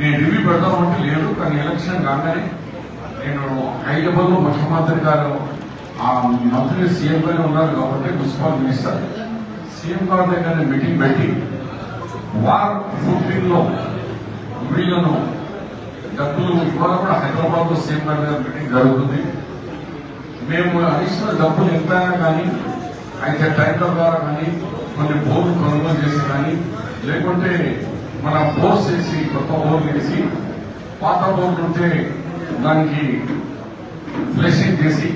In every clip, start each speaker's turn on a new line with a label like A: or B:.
A: నేను రివ్యూ పెడదామంటే లేదు కానీ ఎలక్షన్ కాగానే నేను హైదరాబాద్లో ముఖ్యమంత్రి గారు ఆ మంత్రి సీఎం గారు ఉన్నారు కాబట్టి మున్సిపల్ మినిస్టర్. సీఎం గారి దగ్గర మీటింగ్ పెట్టి వార్ ఫుట్బీన్లో వీళ్ళను డబ్బులు ఇవాళ కూడా హైదరాబాద్లో సీఎం గారి దగ్గర మీటింగ్ జరుగుతుంది. మేము అడిషనల్ డబ్బులు ఎంతైనా కానీ అయితే టైంల ద్వారా కానీ కొన్ని బోర్లు కొనుగోలు చేసి కానీ లేకుంటే మనం ఫోర్స్ చేసి కొత్త బోర్లు వేసి పాత బోర్లు ఉంటే దానికి ఫ్లెషింగ్ చేసి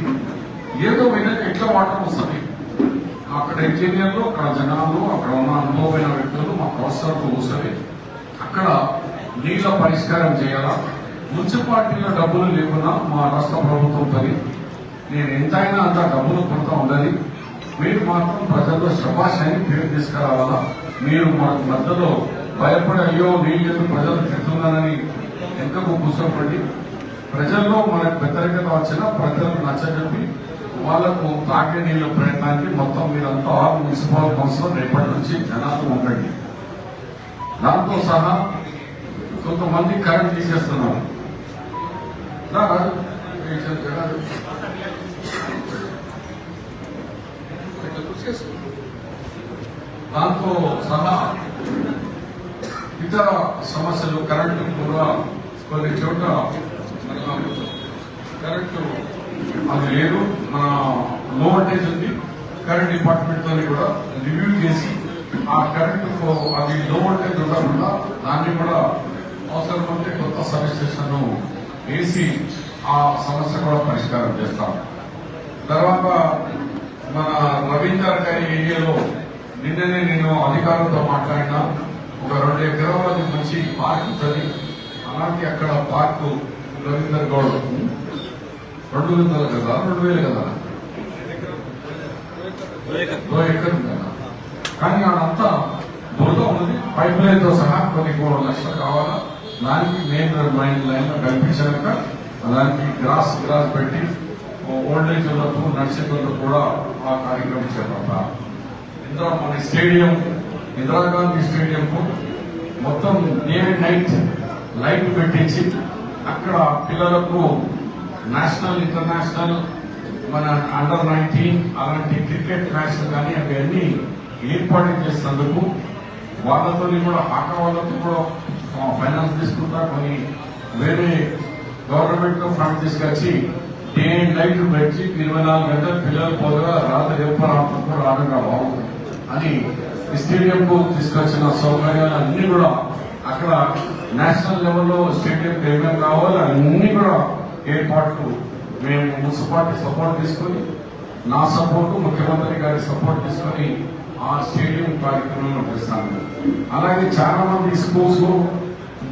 A: ఏదో విధంగా ఎట్లా వాటర్ వస్తుంది? అక్కడ ఇంజనీర్లు అక్కడ జనాలు అక్కడ ఉన్న అనుభవమైన వ్యక్తులు మా ప్రొఫెసర్లు వస్తుంది అక్కడ నీళ్ళ పరిష్కారం చేయాలా? మున్సిపాలిటీలో డబ్బులు లేకున్నా మా రాష్ట్ర ప్రభుత్వం పని. నేను ఎంతైనా అంత డబ్బులు కొరత ఉండాలి. మీరు మాత్రం ప్రజల్లో శబాష్ అని పేరు తీసుకురావాలా? మీరు మాకు మధ్యలో భయపడి అయ్యో నీళ్ళు ప్రజలు తింటున్నానని వెనుకకు కూర్చోపడి ప్రజల్లో మనకు వ్యతిరేకత వచ్చినా ప్రజలకు నచ్చజెప్పి వాళ్ళకు తాగే నీళ్ళ ప్రయత్నానికి మొత్తం మీరంతా ఆరు మున్సిపల్ కౌన్సిల్ రేపటి నుంచి జనాలు ఉండండి. దాంతో సహా కొంతమంది కరెంట్ తీసేస్తున్నారు. దాంతో సహా ఇతర సమస్యలు కరెంటు కూడా కొన్ని చోట్ల కరెంటు అది లేదు. మన లో వోల్టేజ్ ఉంది. కరెంట్ డిపార్ట్మెంట్తో కూడా రివ్యూ చేసి ఆ కరెంటు అది లో వోల్టేజ్ ఉండకుండా దాన్ని కూడా అవసరం ఉంటే కొత్త సర్వీస్ స్టేషన్ వేసి ఆ సమస్య కూడా పరిష్కారం చేస్తాం. తర్వాత మన రవీందర్ గారి ఏరియాలో నిన్ననే నేను అధికారులతో మాట్లాడినా. ఒక రెండు ఎకరాల మంచి పార్క్ ఉంటుంది. అలాంటి అక్కడ పార్కు రవీందర్ గౌడ్. రెండు వందలు కదా? రెండు వేలు కదా? ఎకరం కదా? కానీ ఆడంతా బురద ఉంది పైప్ లైన్తో సహా కొన్ని మూడు లక్షలు కావాలా? దానికి మెయిన్ మైన్ లైన్ కల్పించాక దానికి గ్రాస్ గ్రాస్ పెట్టి ఓల్డ్ ఏజ్ వాళ్ళకు నడిచే కూడా ఆ కార్యక్రమం చేపడతారు ఇందులో మన స్టేడియం ఇందిరాగాంధీ స్టేడియంకు మొత్తం డే అండ్ నైట్ లైట్ పెట్టించి అక్కడ పిల్లలకు నేషనల్ ఇంటర్నేషనల్ మన అండర్ నైన్టీన్ అలాంటి క్రికెట్ మ్యాచ్లు కానీ అవన్నీ ఏర్పాటు చేసినందుకు వాళ్ళతో కూడా ఆట వాళ్ళతో కూడా ఫైనాన్స్ తీసుకుంటా కొన్ని వేరే గవర్నమెంట్ ఫండ్ తీసుకొచ్చి డే అండ్ నైట్ పెట్టి ఇరవై నాలుగు గంటలు పిల్లలు పోగా రాత్రి ఎప్పుడు కూడా రావడం బాగుంది అని స్టేడియంకు తీసుకొచ్చిన సౌకర్యాలు అన్ని కూడా అక్కడ నేషనల్ లెవెల్లో స్టేడియం ఏమేమి కావాలో అన్ని కూడా ఏర్పాట్లు మేము మున్సిపాలిటీ సపోర్ట్ తీసుకొని నా సపోర్ట్ ముఖ్యమంత్రి గారి సపోర్ట్ తీసుకొని ఆ స్టేడియం కార్యక్రమం నడిపిస్తాను అలాగే చాలా మంది స్కూల్స్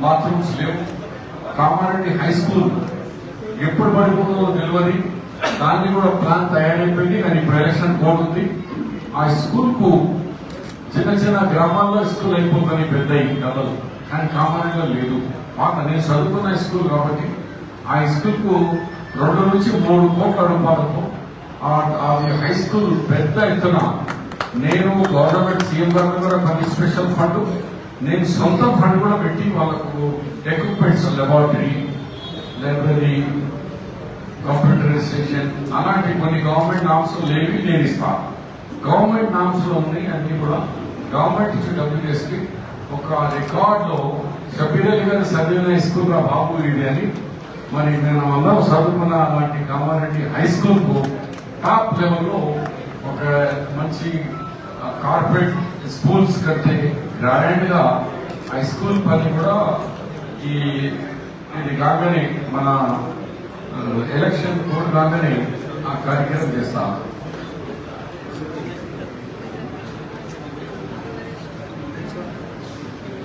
A: బాత్రూమ్స్ లేవు. కామారెడ్డి హై స్కూల్ ఎప్పుడు పడిపోతుందో తెలియదు. దాన్ని కూడా ప్లాన్ తయారైపోయింది. కానీ ఇప్పుడు ఎలక్షన్ కోడ్ ఉంది. ఆ స్కూల్కు చిన్న చిన్న గ్రామాల్లో స్కూల్ అయిపోతుంది పెద్ద కథలు కానీ కామన్గా లేదు. మాకు నేను చదువుకున్న స్కూల్ కాబట్టి ఆ స్కూల్కు రెండు నుంచి మూడు కోట్ల రూపాయలకు ఆ- అది హై స్కూల్ పెద్ద ఎత్తున నేను గవర్నమెంట్ సీఎం గారు కూడా కొన్ని స్పెషల్ ఫండ్ నేను సొంత ఫండ్ కూడా పెట్టి వాళ్ళకు equipments laboratory library computer station అలాంటి కొన్ని గవర్నమెంట్ నామ్స్ లేవి నేను ఇస్తాను గవర్నమెంట్ నామ్స్లో ఉన్నాయి అన్ని కూడా గవర్నమెంట్ ఇచ్చిన డబ్బులు చేసి ఒక రికార్డ్లో షబీర్ అలీ గారు స్కూల్ రా బాబు ఇది అని మరి నేను అందరం చదువుకున్న అలాంటి కామారెడ్డి హై స్కూల్కు టాప్ లెవెల్లో ఒక మంచి కార్పొరేట్ స్కూల్స్ కంటే గ్రాండ్గా హై స్కూల్ పని కూడా ఈ ఇది కాగానే మన ఎలక్షన్ కోడ్ కాగానే ఆ కార్యక్రమం చేస్తాం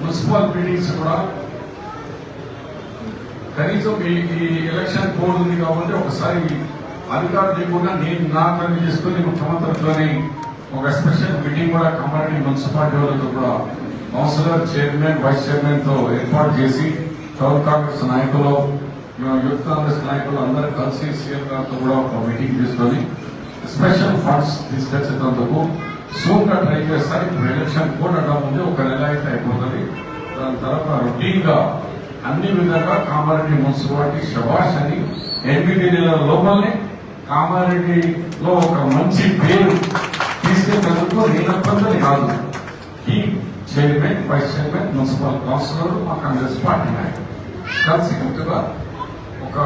A: మున్సిపల్ బిల్డింగ్స్ కూడా కనీసం ఈ ఎలక్షన్ కోడ్ ఉంది కాబట్టి ఒకసారి అధికారులు లేకుండా నేను నా పని చేసుకుని ముఖ్యమంత్రితోని ఒక స్పెషల్ మీటింగ్ కూడా కమ్యూనిటీ మున్సిపాలిటీ వాళ్ళతో కూడా కౌన్సిలర్ చైర్మన్ వైస్ చైర్మన్తో ఏర్పాటు చేసి టౌన్ కాంగ్రెస్ నాయకులు యూత్ కాంగ్రెస్ నాయకులు అందరూ కలిసి సీఎం గారితో కూడా ఒక మీటింగ్ తీసుకొని స్పెషల్ ఫండ్స్ తీసుకొచ్చేటందుకు సూన్ ట్రై చేస్తారు ఇప్పుడు ఎలక్షన్ కూడా ఉంది ఒక నెల అయితే అయిపోతుంది. దాని తర్వాత రొటీన్గా అన్ని విధంగా కామారెడ్డి మున్సిపాలిటీ శభాష్ అని ఎనిమిది నెలల లోపలనే కామారెడ్డిలో ఒక మంచి పేరు తీసుకెళ్ళేందుకు నేనొక్కరిని కాదు. ఈ chairman vice chairman municipal councillor మా కాంగ్రెస్ పార్టీ నాయకులు కలిసి కట్టుగా ఒక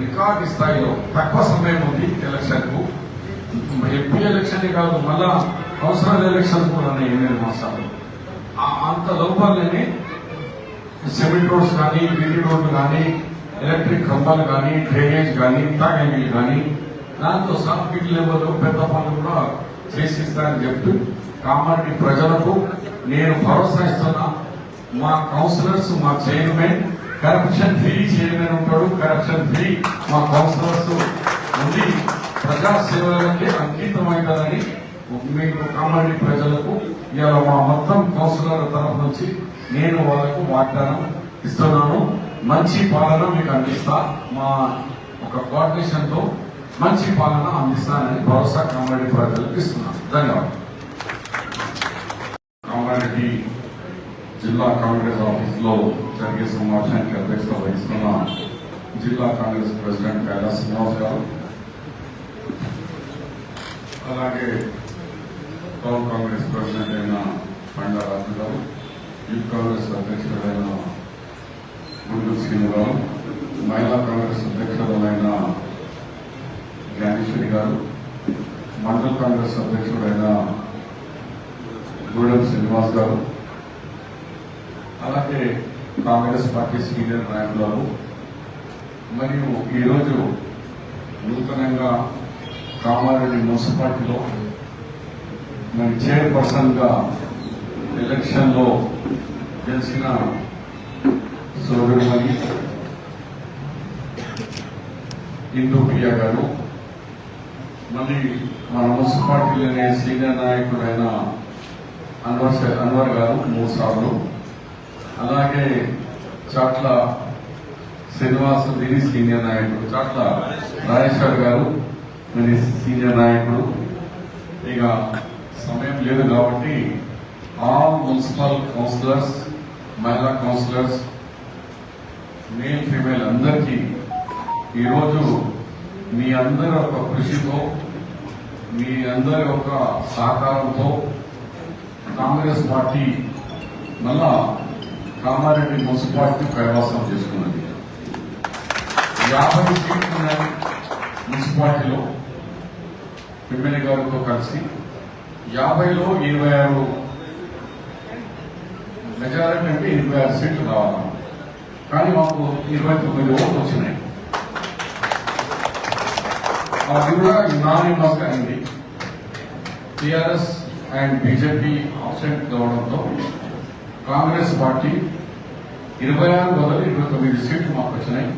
A: రికార్డు స్థాయిలో తక్కువ సమయం ఉంది ఎలక్షన్కు ఎంపీ ఎలక్షన్ కాదు మళ్ళా కౌన్సిలర్ ఎలక్షన్ కూడా ఉన్నాయి ఎనిమిది మాసాలు అంత లోపాలనే సిమెంట్ రోడ్స్ కానీ బీటీ రోడ్లు కానీ ఎలక్ట్రిక్ కంబాలు కానీ డ్రైనేజ్ కానీ తాగేమీలు కానీ దాంతో సాఫ్ట్ లెవెల్ పెద్ద పనులు కూడా చేసిస్తానని చెప్తూ కామారెడ్డి ప్రజలకు నేను భరోసా ఇస్తున్నా. మా కౌన్సిలర్స్ మా చైర్మన్ కరప్షన్ ఫ్రీ చైర్మన్ ఉంటాడు. కరప్షన్ ఫ్రీ మా కౌన్సిలర్స్ ఉంది ప్రజా సేవలకి అంకితమవుతారని మీకు కామారెడ్డి ప్రజలకు ఇవాళ మా మొత్తం కౌన్సిలర్ తరఫు నుంచి నేను వాళ్ళకు వాగ్దానం ఇస్తున్నాను. మంచి పాలన మీకు అందిస్తా. మా ఒక కోఆర్డినేషన్తో మంచి పాలన అందిస్తానని భరోసా కామారెడ్డి ప్రజలకు ఇస్తున్నాను. ధన్యవాదాలు. కామారెడ్డి జిల్లా కాంగ్రెస్ ఆఫీస్లో జరిగే సమావేశానికి అధ్యక్షత వహిస్తున్న జిల్లా కాంగ్రెస్ ప్రెసిడెంట్ కైలాస్ శ్రీనివాస్ గారు అలాగే పవర్ కాంగ్రెస్ ప్రెసిడెంట్ అయిన పండారాజు గారు యూత్ కాంగ్రెస్ అధ్యక్షుడైన గుండు శ్రీను గారు మహిళా కాంగ్రెస్ అధ్యక్షురాలైన జ్ఞానేశ్వరి గారు మండల కాంగ్రెస్ అధ్యక్షుడైన గూడెం శ్రీనివాస్ గారు అలాగే కాంగ్రెస్ పార్టీ సీనియర్ నాయకులు మరియు ఈరోజు నూతనంగా కామారెడ్డి మున్సిపాలిటీలో మరి చైర్పర్సన్గా ఎలక్షన్లో గెలిచిన సోదరుమణి హిందూ ప్రియా గారు మళ్ళీ మన మున్సిపాలిటీలోనే సీనియర్ నాయకుడైన అన్వర్ అన్వర్ గారు మూడు సార్లు. అలాగే చాట్ల శ్రీనివాస దిని సీనియర్ నాయకుడు చాట్ల రాజేశ్వర్ గారు మరి సీనియర్ నాయకుడు. ఇక సమయం లేదు కాబట్టి ఆల్ మున్సిపల్ కౌన్సిలర్స్ మహిళా కౌన్సిలర్స్ మేల్ ఫీమేల్ అందరికీ ఈరోజు మీ అందరి ఒక కృషితో మీ అందరి ఒక సహకారంతో కాంగ్రెస్ పార్టీ మళ్ళా కామారెడ్డి మున్సిపాలిటీ కైవాసం చేసుకున్నది. యాభై సీట్లు ఉన్నాయి. మున్సిపాలిటీలో ఎమ్మెల్యే గారితో కలిసి యాభైలో ఇరవై ఆరు మెజారిటీ అంటే ఇరవై ఆరు సీట్లు కావాలి కానీ మాకు ఇరవై తొమ్మిది ఓట్లు వచ్చినాయి. అది కూడా యునానిమస్గా అయింది. టిఆర్ఎస్ అండ్ బీజేపీ ఆబ్సెంట్ కావడంతో కాంగ్రెస్ పార్టీ ఇరవై ఆరు బదులు ఇరవై తొమ్మిది సీట్లు మాకు వచ్చినాయి.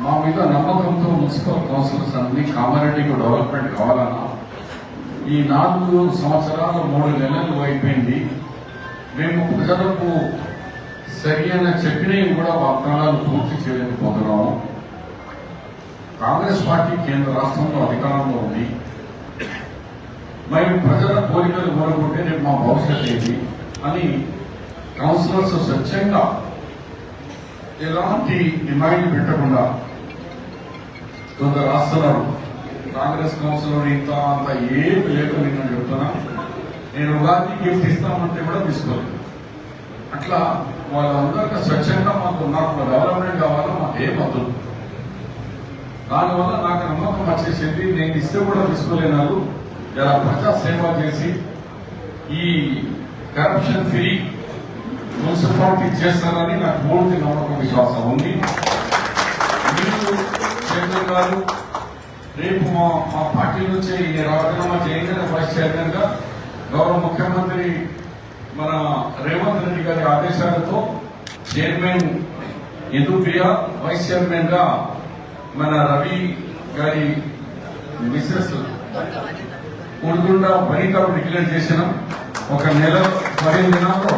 A: మా మీద నమ్మకంతో మున్సిపల్ కౌన్సిలర్స్ అన్ని కామారెడ్డికి డెవలప్మెంట్ కావాలన్నా. ఈ నాలుగు సంవత్సరాలు మూడు నెలలు అయిపోయింది. మేము ప్రజలకు సరి అయిన చెప్పినవి కూడా వాగ్దానాలు పూర్తి చేయలేకపోతున్నాము కాంగ్రెస్ పార్టీ కేంద్ర రాష్ట్రంలో అధికారంలో ఉంది. మేము ప్రజల కోరికలు కోరుకుంటే రేపు మా భవిష్యత్ ఏంటి అని కౌన్సిలర్స్ స్వచ్ఛంగా ఎలాంటి డిమాండ్ పెట్టకుండా కొందరు రాస్తున్నారు కాంగ్రెస్ కౌన్సిల్ ఇంత అంత ఏం లేకుండా నేను చెప్తున్నా. నేను ఉగాది గిఫ్ట్ ఇస్తామంటే కూడా తీసుకోలేదు. అట్లా వాళ్ళందరికీ స్వచ్ఛంగా మాకు నాకు డెవలప్మెంట్ కావాలో మాకు ఏం వద్దు. దానివల్ల నాకు నమ్మకం వచ్చేసింది. నేను ఇస్తే కూడా తీసుకోలేనారు ఇలా ప్రజా సేవ చేసి ఈ కరప్షన్ ఫ్రీ మున్సిపాలిటీ చేస్తారని నాకు పూర్తి నమ్మకం విశ్వాసం ఉంది. మీరు చైర్మన్ గారు రేపు మా మా పార్టీ నుంచి రాజీనామా చేయగానే వైస్ చైర్మన్గా గౌరవ ముఖ్యమంత్రి మన రేవంత్ రెడ్డి గారి ఆదేశాలతో చైర్మన్ ఇందుప్రియ వైస్ చైర్మన్గా మన రవి గారి మిస్సెస్ ఉర్దుండ వనితకు డిక్లేర్ చేసినాం. ఒక నెల పదిహేను దినాల్లో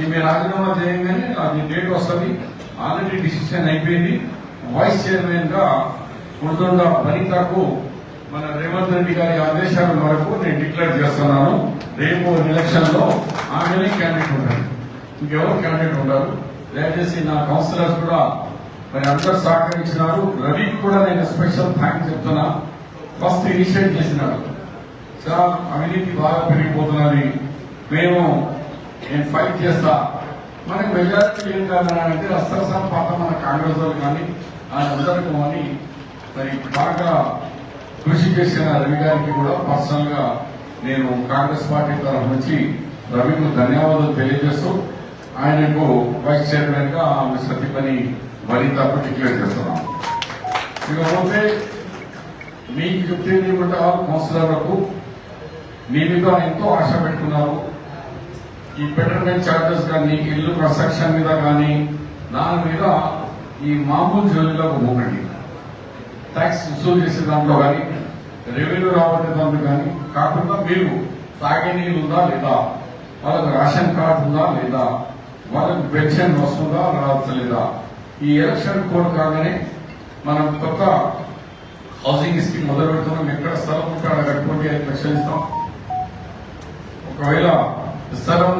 A: ఈమె రాజీనామా చేయగానే అది డేట్ వస్తుంది. ఆల్రెడీ డిసిషన్ అయిపోయింది. వైస్ చైర్మన్గా ఉర్దుండ వనితకు మన రేవంత్ రెడ్డి గారి ఆదేశాల వరకు నేను డిక్లేర్ చేస్తున్నాను. రేపు ఎలక్షన్లో ఆమెనే క్యాండిడేట్ ఉంటారు ఇంకెవరు క్యాండిడేట్ ఉండరు. దయచేసి నా కౌన్సిలర్స్ కూడా మరి అందరు సహకరించినారు. రవికి కూడా నేను స్పెషల్ థ్యాంక్స్ చెప్తున్నా. ఫస్ట్ ఇనిషియేట్ చేసినాడు సార్ అవినీతి బాగా పెరిగిపోతున్నది. మేము నేను ఫైట్ చేస్తా. మనకి మెజారిటీ ఏం కాదంటే అస్సలు పాత మన కాంగ్రెస్ వాళ్ళు కానీ వాళ్ళందరికీ అని మరి బాగా కృషి చేసిన రవి గారికి కూడా పర్సనల్గా నేను కాంగ్రెస్ పార్టీ తరఫు నుంచి రవికు ధన్యవాదాలు తెలియజేస్తూ ఆయనకు వైస్ చైర్మన్గా ఆమె సతీమణి మరింత డిక్లేర్ చేస్తున్నాం ఇకపోతే మీకు చెప్తే కూడా కౌన్సిలర్లకు మీ మీద ఎంతో ఆశ పెట్టుకున్నారు. ఈ బెటర్మెంట్ చార్జెస్ కానీ ఇల్లు కన్స్ట్రక్షన్ మీద కానీ దాని మీద ఈ మామూలు జోలిలోకి పోకండి. ట్యాక్స్ వసూలు చేసే దాంట్లో కానీ రెవెన్యూ రాబట్టే దాంట్లో కానీ కాకుండా మీరు తాగే నీళ్ళు ఉందా లేదా వాళ్ళకి రేషన్ కార్డు ఉందా లేదా వాళ్ళకి పెన్షన్ వస్తుందా రావచ్చలేదా ఈ ఎలక్షన్ కోడ్ కాగానే మనం కొత్త హౌసింగ్ స్కీమ్ మొదలు పెడుతున్నాం ఎక్కడ స్థలం ఉంటాడో అక్కడ కట్టుకుంటే ఐదు లక్షలు ఇస్తాం. ఒకవేళ స్థలం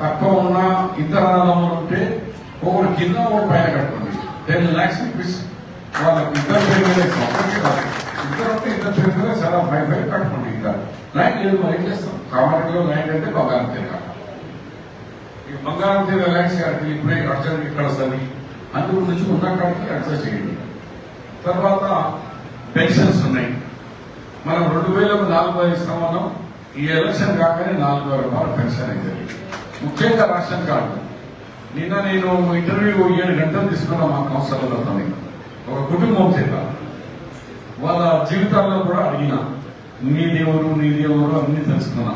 A: తక్కువ ఉన్న ఇతర ఉంటే ఒకరు కింద ఒకటి పైన కట్టుకోండి టెన్ ల్యాక్స్ రూపీస్ వాళ్ళకి ఇద్దరు పేరు మీద ఇద్దరు ఉంటే ఇద్దరు పేరు మీద చాలా ఫైవ్ ఫైవ్ కట్టుకోండి ఇంకా. ల్యాండ్ లేదు మరి ఏం చేస్తాం? కామారెడ్డిలో ల్యాండ్ అంటే బంగారం తీర ఈ బంగారం తీర ల్యాండ్స్ గారికి ఇప్పుడే అర్జెంట్ ఇక్కడ వస్తుంది. అందుకు నుంచి ఉన్న కాడికి అడ్జస్ట్ చేయండి. తర్వాత పెన్షన్స్ ఉన్నాయి. మనం రెండు వేలకు నాలుగు వేలు ఇస్తామన్నాం ఈ ఎలక్షన్ కాకనే నాలుగు వేల రూపాయలు పెన్షన్ అయింది ముఖ్యంగా రేషన్ కార్డు. నిన్న నేను ఇంటర్వ్యూ ఏడు గంటలు తీసుకున్నా మా కౌన్సిలర్లతో ఒక కుటుంబం చేత. వాళ్ళ జీవితాల్లో కూడా అడిగిన నీది ఎవరు నీది ఎవరు అన్ని తెలుసుకున్నా.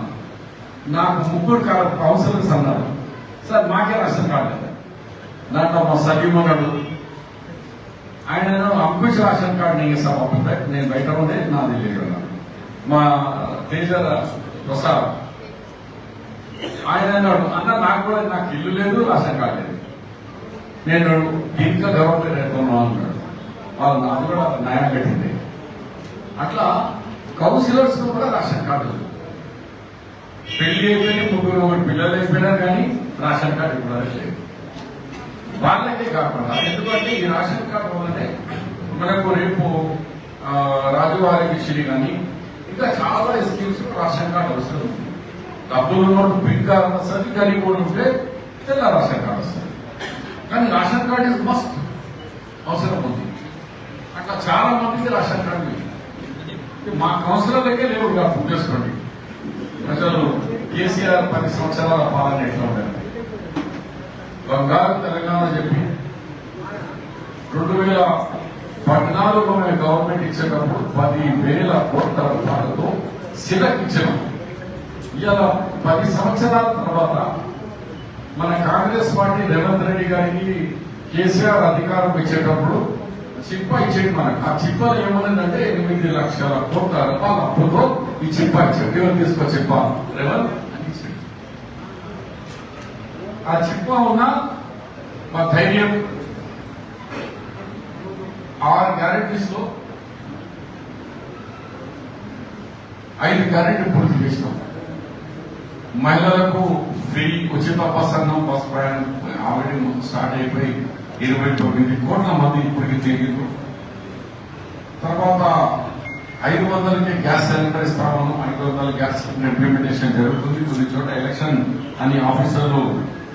A: నాకు ముగ్గురు కౌన్సిలర్స్ అన్నారు. సార్ మాకే రేషన్ కార్డు దాంట్లో మా సలీం ఆయన అంకుష్ రేషన్ కార్డు నేను ఇస్తాను నేను బయట ఉండే నాది లేదు మా తేజ ప్రసాద్ ఆయన అన్నాడు అన్న నాకు కూడా నాకు ఇల్లు లేదు రాసం కార్డు నేను ఇంకా గవర్నమెంట్ ఎత్తున్నాను అన్నాడు. వాళ్ళు నాకు కూడా న్యాయం పెట్టింది. అట్లా కౌన్సిలర్స్ కూడా రాషన్ కార్డు పెళ్ళి అయిపోయి ముగ్గురు పిల్లలు అయిపోయినారు కానీ రాషన్ కార్డు ఇప్పుడు లేదు వాళ్ళకే కాకుండా ఎందుకంటే ఈ రాషన్ కార్డు వల్లనే మనకు రేపు ఆ, రాజువారికి శ్రీ కానీ ఇంకా చాలా స్కీమ్స్ రేషన్ కార్డు వస్తుంది డబ్బులు ఉన్నప్పుడు పింక్ కార్డు వస్తుంది గరీబ్ కూడా ఉంటే తెల్ల రేషన్ కార్డు వస్తుంది. కానీ రేషన్ కార్డు ఇస్ మస్ట్ అవసరం ఉంది. అట్లా చాలా మందికి రేషన్ కార్డు లేదు. ఇది మా కౌన్సిలర్లకే లేవు అర్థం చేసుకోండి. ప్రజలు కేసీఆర్ పది సంవత్సరాల పాలన ఎట్లా ఉండాలి? బంగారు తెలంగాణ చెప్పి రెండు వేల పద్నాలుగులో మేము గవర్నమెంట్ ఇచ్చేటప్పుడు పది వేల కోట్ల రూపాయలతో సిలక్ ఇచ్చాము ఇలా పది సంవత్సరాల తర్వాత మన కాంగ్రెస్ పార్టీ రేవంత్ రెడ్డి గారికి కేసీఆర్ అధికారం ఇచ్చేటప్పుడు చిప్ప ఇచ్చేది మనకు. ఆ చిప్పలో ఏమన్నదంటే ఎనిమిది లక్షల కోట్ల రూపాయల అప్పుతో ఈ చిప్ప ఇచ్చాడు ఎవరు తీసుకో చిప్ప? రేవంత్ అని ఇచ్చాడు ఆ చిప్ప ఉన్న మా ధైర్యం ఆరు గ్యారెంటీస్లో ఐదు గ్యారెంటీ పూర్తి చేసినాం. మహిళలకు ఫ్రీ ఉచిత బస్ అన్నం బస్ ప్రయాణం ఆల్రెడీ స్టార్ట్ అయిపోయి ఇరవై తొమ్మిది కోట్ల మంది ఇప్పటికి తిరిగిండ్రు తర్వాత ఐదు వందలకి గ్యాస్ సిలిండర్ ఇస్తామను ఐదు వందల గ్యాస్ సిలిండర్ ఇంప్లిమెంటేషన్ జరుగుతుంది. కొన్ని చోట ఎలక్షన్ అని ఆఫీసర్లు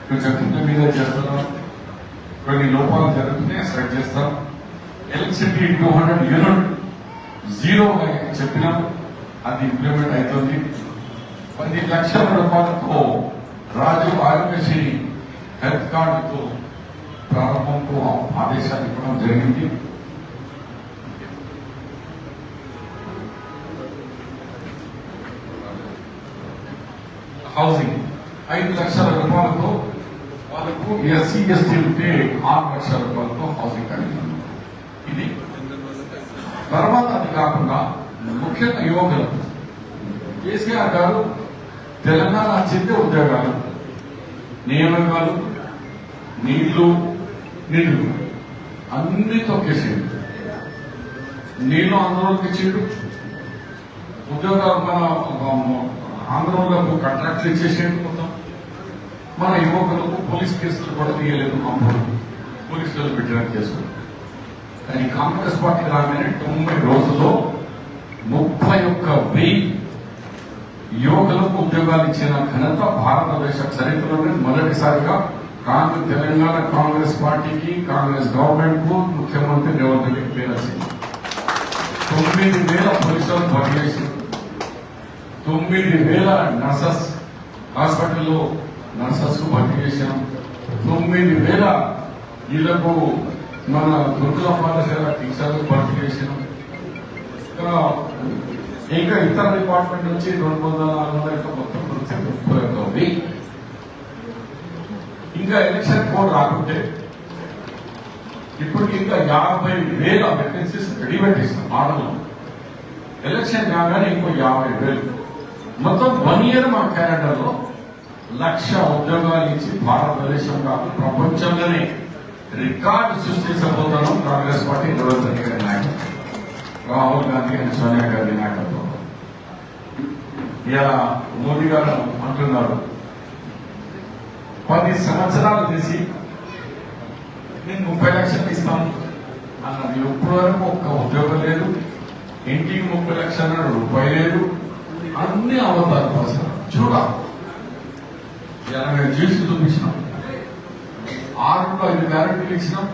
A: కొంచెం కింద మీద చేస్తున్నారు. కొన్ని లోపాలు జరుగుతున్నాయి సెట్ చేస్తాం. Electricity two hundred unit zero చెప్పినాం. అది ఇంప్లిమెంట్ అవుతుంది పది లక్షల రూపాయలతో రాజు ఆరోగ్యశ్రీ హెల్త్ కార్డుతో ప్రారంభంతో ఆదేశాలు ఇవ్వడం జరిగింది. హౌసింగ్ ఐదు లక్షల రూపాయలతో వాళ్ళకు ఎస్సీ ఎస్టీ ఉంటే ఆరు లక్షల రూపాయలతో హౌసింగ్ కలిగింది తర్వాత అది కాకుండా ముఖ్యంగా యువకులు. కేసీఆర్ గారు తెలంగాణ చెందే ఉద్యోగాలు నియామకాలు నీళ్ళు నిధులు అన్ని తొక్కేసేది నీళ్ళు ఆంధ్రలోకి ఇచ్చేడు ఉద్యోగ మన ఆంధ్రలో కాంట్రాక్ట్లు ఇచ్చేసేయండి మొత్తం. మన యువకులకు పోలీస్ కేసులు కూడా తీయలేదు పోలీసులు పెట్టడానికి కేసులు. కానీ కాంగ్రెస్ పార్టీ రాగానే తొంభై రోజుల్లో ముప్పై ఒక్క వెయ్యి యువకులకు ఉద్యోగాలు ఇచ్చిన ఘనత భారతదేశ చరిత్రలోనే మొదటిసారిగా కాంగ్రెస్ తెలంగాణ కాంగ్రెస్ పార్టీకి కాంగ్రెస్ గవర్నమెంట్కు ముఖ్యమంత్రి రేవంత్ రెడ్డికి పేరు వచ్చింది తొమ్మిది వేల పోలీసులు భర్తీ చేసి తొమ్మిది వేల నర్సెస్ హాస్పిటల్లో నర్సెస్ భర్తీ చేశాం. తొమ్మిది వేల ఇళ్ళకు మన గురుకుల పాఠశాల టీచర్లు భర్తీ చేసినాం. ఇంకా ఇంకా ఇతర డిపార్ట్మెంట్ నుంచి రెండు వందల నాలుగు వందల మొత్తం వృత్తి ముప్పై ఇంకా ఎలక్షన్ కోడ్ రాకుంటే ఇప్పటికి ఇంకా యాభై వేల వేకెన్సీస్ రెడీ పెట్టేస్తాం మోడల్ ఎలక్షన్ కాగానే ఇంకో యాభై వేలు. మొత్తం వన్ ఇయర్ మా క్యాలెండర్లో లక్ష ఉద్యోగాలు ఇచ్చి భారతదేశం కాదు ప్రపంచంలోనే రికార్డు సృష్టించబోతున్నాం కాంగ్రెస్ పార్టీ రేవంత్ గారి నాయకత్వం రాహుల్ గాంధీ అండ్ సోనియా గాంధీ నాయకత్వం. ఇలా మోదీ గారు అంటున్నారు. పది సంవత్సరాలు చేసి నేను ముప్పై లక్షలు ఇస్తాను అన్నది ఇప్పటి వరకు ఒక్క ఉద్యోగం లేదు ఇంటికి ముప్పై లక్షల రూపాయి లేదు అన్ని అవతారు చూడ. చూడాలి ఇలా మేము చేసి చూపించినాం. ఆరు ఐదు గ్యారెంటీలు ఇచ్చినాం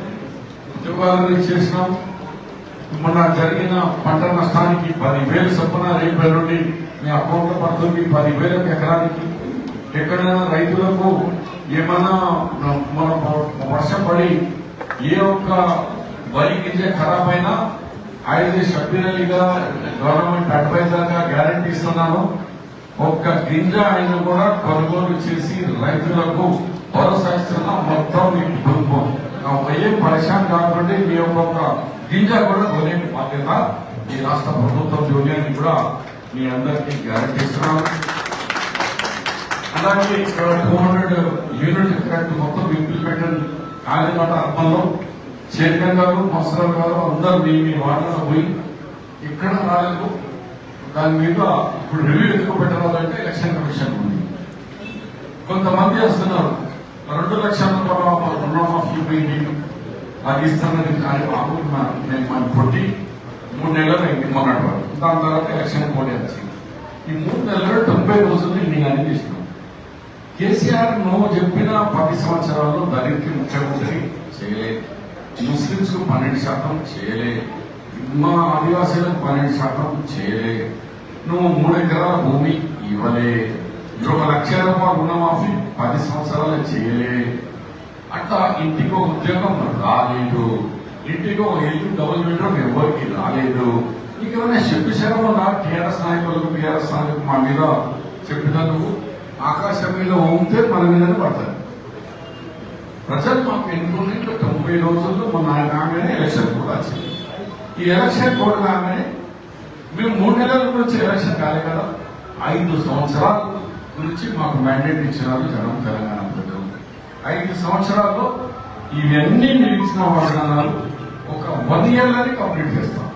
A: ఉద్యోగాలను ఇచ్చేసినాం మొన్న జరిగిన పంట నష్టానికి పదివేలు చొప్పున రేపు నుండి మీ అకౌంట్ పడుతుంది పదివేల ఎకరానికి ఎక్కడైనా రైతులకు ఏమైనా మన వర్షం పడి ఏ ఒక్క వరి గింజ ఖరాబ్ అయినా ఐదు సభ్యులుగా గవర్నమెంట్ అడ్వైజర్గా గ్యారంటీ ఇస్తున్నాను. ఒక్క గింజ అయినా కూడా కొనుగోలు చేసి రైతులకు భరోసా ఇస్తున్నా మొత్తం మీ కుటుంబం. ఆ పరిశాన్ కాకుండా మీ యొక్క గింజ కూడా కొనే బాధ్యత ఈ రాష్ట్ర ప్రభుత్వం యూనియన్ కూడా మీ అందరికీ గ్యారంటీ ఇస్తున్నాం అలాగే ఇక్కడ టూ హండ్రెడ్ యూనిట్ కరెక్ట్ మొత్తం ఇంప్లిమెంట్ కాలిమాట అర్థంలో చైర్మన్ గారు మసరావు గారు అందరూ మీ మీ వార్డులో పోయి ఇక్కడ రాలేదు. దాని మీద ఇప్పుడు రివ్యూ ఎందుకు పెట్టాలంటే ఎలక్షన్ కమిషన్ ఉంది. కొంతమంది వస్తున్నారు. రెండు లక్షల రూపాయల రుణమాఫీ పోయింది కానీ బాబు నేను మన కొట్టి మూడు నెలలు అయింది మొన్నటి వరకు. దాని తర్వాత ఎలక్షన్ పోటీ వచ్చింది ఈ మూడు నెలలు తొంభై రోజులు నేను అనిపిస్తున్నాను కేసీఆర్ నువ్వు చెప్పిన పది సంవత్సరాల్లో దళితుకి ముఖ్యమంత్రి చేయలేదు ముస్లింస్కు పన్నెండు శాతం చేయలేదు మా ఆదివాసీలకు పన్నెండు శాతం చేయలేదు నువ్వు మూడు ఎకరాల భూమి ఇవ్వలే ఒక లక్ష రూపాయలు రుణమాఫీ పది సంవత్సరాలు చేయలే. అట్లా ఇంటికి ఒక ఉద్యోగం రాలేదు. ఇంటికి ఒక ఇల్లు డబుల్ బెడ్రూమ్ ఎవరికి రాలేదు. ఇంకేమైనా చెప్పేశారో నా టీఆర్ఎస్ నాయకులకు టీఆర్ఎస్ నాయకులకు మా మీద చెప్పినందుకు ఆకాశం మీద ఉంటే మన మీదనే పడతారు. ప్రజలు మాకు ఎన్నుకున్నట్లు తొంభై రోజుల్లో మన కాగానే ఎలక్షన్ కూడా వచ్చింది. ఈ ఎలక్షన్ కూడా కాగానే మేము మూడు నెలల నుంచి ఎలక్షన్ కాలే కదా. ఐదు సంవత్సరాలు నుంచి మాకు మ్యాండేట్ ఇచ్చినారు జనం తెలంగాణ ప్రజలు. ఐదు సంవత్సరాల్లో ఇవన్నీ మీరు ఇచ్చిన వాగ్దానాలు ఒక వన్ ఇయర్లోనే కంప్లీట్ చేస్తాం.